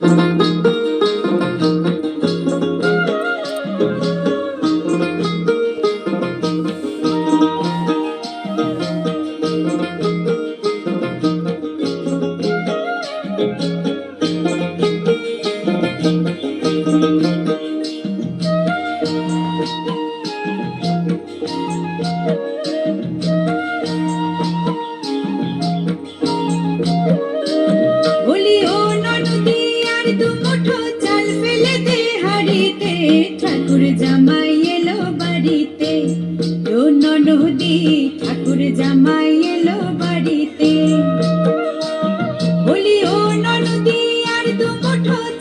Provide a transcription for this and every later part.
বলি জামাই এলো বাড়িতে, ও ননদি ঠাকুর জামাই এলো বাড়িতে। বলি, ও ননদি, আর দু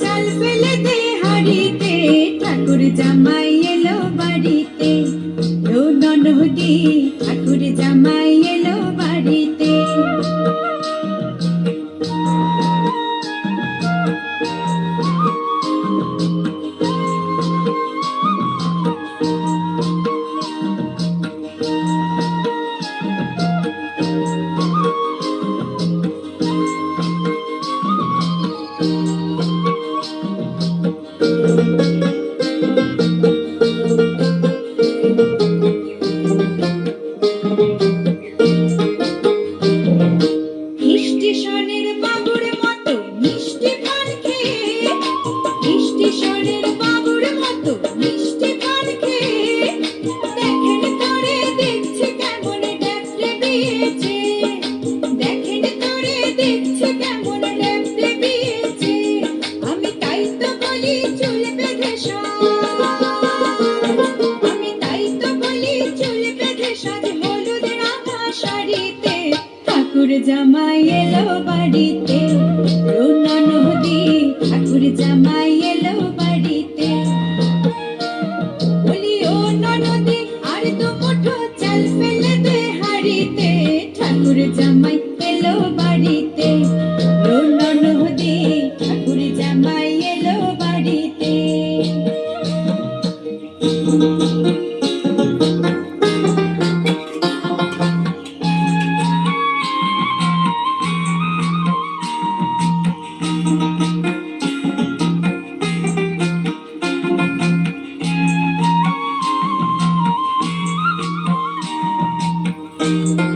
চাল ফেলে দে হাড়িতে। ঠাকুর জামাই এলো বাড়িতে। ঠাকুর জামাই এলো বাড়িতে। রোনা নদী, ঠাকুর জামাই এলো বাড়িতে। বলি, ও ননদি, আর দু মুঠো চাল ঠাকুর জামাই এলো বাড়িতে। রোনা নদী, ঠাকুর জামাই এলো বাড়িতে।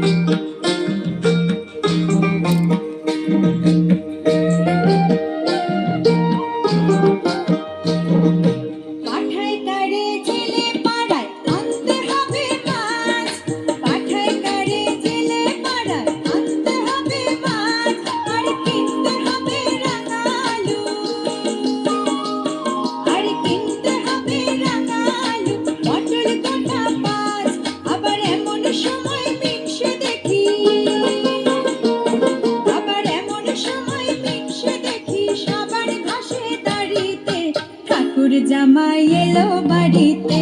Thank you. জামাই এলো বাড়িতে।